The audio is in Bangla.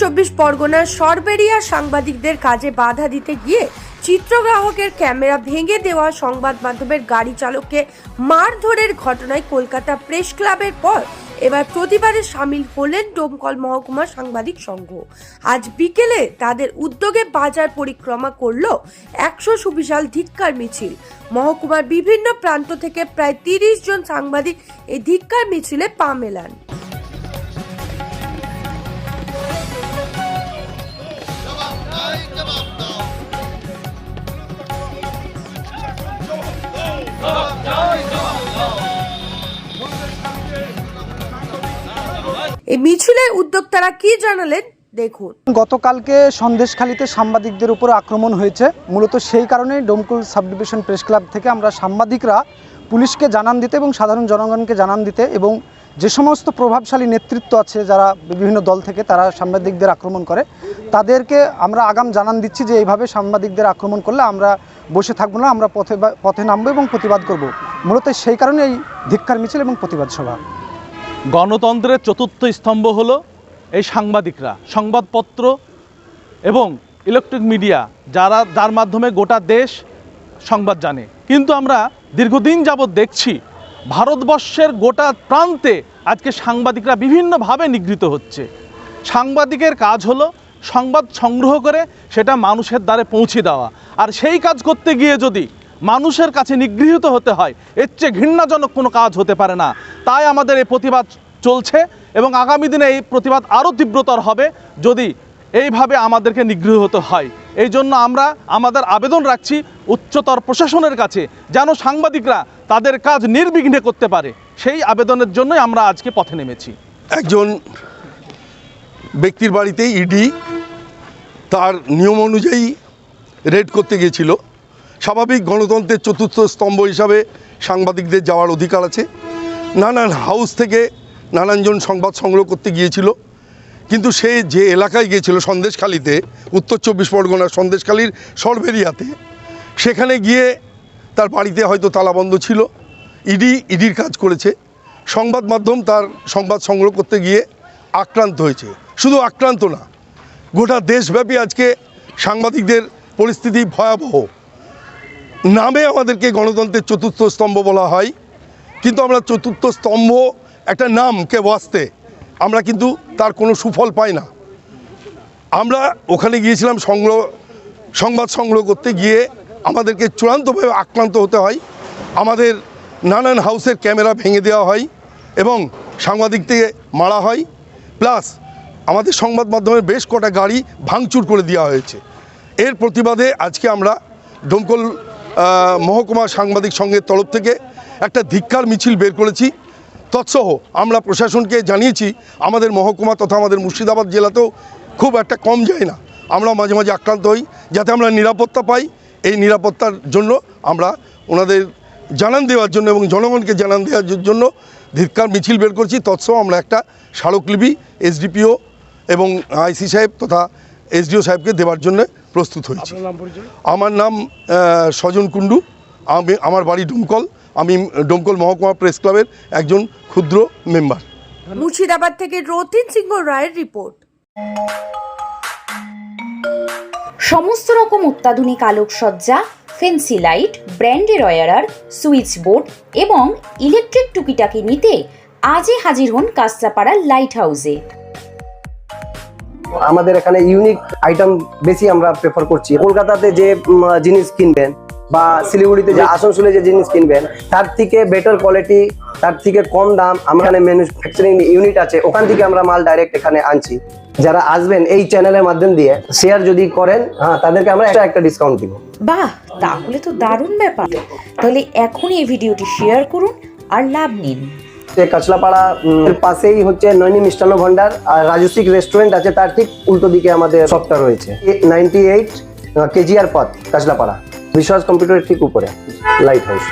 চব্বিশ পরগনার সরবেরিয়া সাংবাদিকদের কাজে বাধা দিতে গিয়ে চিত্রগ্রাহকের ক্যামেরা ভেঙে দেওয়া সংবাদ মাধ্যমের গাড়ি চালককে মারধরের ঘটনায় কলকাতা প্রেস ক্লাবের পর এবার প্রতিবারে সামিল হলেন ডোমকল মহকুমা সাংবাদিক সংঘ। আজ বিকেলে তাদের উদ্যোগে বাজার পরিক্রমা করল একশো সুবিশাল ধিক্কার মিছিল। মহকুমার বিভিন্ন প্রান্ত থেকে প্রায় তিরিশ জন সাংবাদিক এই ধিক্কার মিছিলে পা মেলান। এই মিছিলের উদ্যোক্তারা কি জানালেন, দেখুন। গতকালকে সন্দেশখালীতে সাংবাদিকদের উপর আক্রমণ হয়েছে। মূলত সেই কারণেই Domkal sub division press club থেকে আমরা সাংবাদিকরা পুলিশকে জানান দিতে এবং সাধারণ জনগণকে জানান দিতে এবং যে সমস্ত প্রভাবশালী নেতৃত্ব আছে যারা বিভিন্ন দল থেকে, তারা সাংবাদিকদের আক্রমণ করে। তাদেরকে আমরা আগাম জানান দিচ্ছি যে এইভাবে সাংবাদিকদের আক্রমণ করলে আমরা বসে থাকব না, আমরা পথে পথে নামবো এবং প্রতিবাদ করব। মূলত সেই কারণে এই ধিক্কার মিছিল এবং প্রতিবাদ সভা। গণতন্ত্রের চতুর্থ স্তম্ভ হলো এই সাংবাদিকরা, সংবাদপত্র এবং ইলেকট্রিক মিডিয়া যারা, যার মাধ্যমে গোটা দেশ সংবাদ জানে। কিন্তু আমরা দীর্ঘদিন যাবৎ দেখছি, ভারতবর্ষের গোটা প্রান্তে আজকে সাংবাদিকরা বিভিন্নভাবে নিগৃহীত হচ্ছে। সাংবাদিকের কাজ হলো সংবাদ সংগ্রহ করে সেটা মানুষের দ্বারে পৌঁছে দেওয়া। আর সেই কাজ করতে গিয়ে যদি মানুষের কাছে নিগৃহীত হতে হয়। এর চেয়ে ঘৃণাজনক কোনো কাজ হতে পারে না। তাই আমাদের এই প্রতিবাদ চলছে এবং আগামী দিনে এই প্রতিবাদ আরও তীব্রতর হবে যদি এইভাবে আমাদেরকে নিগৃহ হতে হয়। এই জন্য আমরা আমাদের আবেদন রাখছি উচ্চতর প্রশাসনের কাছে যেন সাংবাদিকরা তাদের কাজ নির্বিঘ্নে করতে পারে। সেই আবেদনের জন্যই আমরা আজকে পথে নেমেছি। একজন ব্যক্তির বাড়িতে ইডি তার নিয়ম অনুযায়ী রেড করতে গিয়েছিল। স্বাভাবিক গণতন্ত্রের চতুর্থ স্তম্ভ হিসাবে সাংবাদিকদের যাওয়ার অধিকার আছে। নানান হাউস থেকে নানানজন সংবাদ সংগ্রহ করতে গিয়েছিল। কিন্তু সে যে এলাকায় গিয়েছিল সন্দেশখালিতে, উত্তর চব্বিশ পরগনার সন্দেশখালির সরবেরিয়াতে, সেখানে গিয়ে তার বাড়িতে হয়তো তালাবন্ধ ছিল। ইডি, ইডির কাজ করেছে। সংবাদ মাধ্যম তার সংবাদ সংগ্রহ করতে গিয়ে আক্রান্ত হয়েছে। শুধু আক্রান্ত না, গোটা দেশব্যাপী আজকে সাংবাদিকদের পরিস্থিতি ভয়াবহ। নামে আমাদেরকে গণতন্ত্রের চতুর্থ স্তম্ভ বলা হয়। কিন্তু আমরা চতুর্থ স্তম্ভ একটা নামকে বাঁচতে আমরা কিন্তু তার কোনো সুফল পাই না। আমরা ওখানে গিয়েছিলাম সংগ্রহ সংবাদ সংগ্রহ করতে গিয়ে আমাদেরকে চূড়ান্তভাবে আক্রান্ত হতে হয়। আমাদের নানান হাউসের ক্যামেরা ভেঙে দেওয়া হয় এবং সাংবাদিকদের মারা হয়। প্লাস আমাদের সংবাদ মাধ্যমের বেশ কটা গাড়ি ভাঙচুর করে দেওয়া হয়েছে। এর প্রতিবাদে আজকে আমরা ডোমকল মহকুমা সাংবাদিক সংঘের তরফ থেকে একটা ধিক্কার মিছিল বের করেছি। তৎসহ আমরা প্রশাসনকে জানিয়েছি, আমাদের মহকুমা তথা আমাদের মুর্শিদাবাদ জেলাতেও খুব একটা কম যায় না। আমরা মাঝে মাঝে আক্রান্ত হই, যাতে আমরা নিরাপত্তা পাই। এই নিরাপত্তার জন্য আমরা ওনাদের জানান দেওয়ার জন্য এবং জনগণকে জানান দেওয়ার জন্য ধিক্কার মিছিল বের করছি। তৎসহ আমরা একটা স্মারকলিপি, এসডিপিও এবং আইসি সাহেব তথা এসডিও সাহেবকে দেওয়ার জন্য প্রস্তুত হয়েছি। আমার নাম আহ, স্বজন কুণ্ডু। আমি আমার বাড়ি ডোমকল। আমি ডোমকল মহকুমা প্রেস ক্লাবের একজন ক্ষুদ্র মেম্বার। মুর্শিদাবাদ থেকে রতিন সিংহ রায়ের রিপোর্ট। সমস্ত রকম অত্যাধুনিক আলোকসজ্জা ফেন্সি লাইট ব্র্যান্ডের ওয়ারার সুইচ বোর্ড এবং ইলেকট্রিক টুকিটাকি নিতে আজই হাজির হন কাস্তাপাড়া লাইট হাউসে আমাদের এখানে ইউনিক আইটেম বেশি আমরা প্রেফার করছি। কলকাতাতে যে জিনিস কিনবেন বা শিলিগুড়িতে যে, আসানসোলে যে জিনিস কিনবেন, তার থেকে বেটার কোয়ালিটি তার থেকে কম দাম, আমরা এখানে ম্যানুফ্যাকচারিং ইউনিট আছে, ওখান থেকে আমরা মাল ডাইরেক্ট এখানে আনছি। যারা আসবেন এই চ্যানেলের মাধ্যম দিয়ে শেয়ার যদি করেন হ্যাঁ তাদেরকে আমরা একটা একটা ডিসকাউন্ট দিব। বাহ, তাহলে তো দারুণ ব্যাপার। তাহলে এখনই এই ভিডিওটি শেয়ার করুন আর লাভ নিন। কাছলাপাড়া পাশেই হচ্ছে নৈনী মিষ্টান্ন ভান্ডার আর রাজস্বিক রেস্টুরেন্ট আছে তার ঠিক উল্টো দিকে আমাদের শপটা রয়েছে। নাইনটি এইট কেজিআর পথ কাছলাপাড়া। বিশ্বাস কম্পিউটারের ঠিক উপরে লাইট হাউস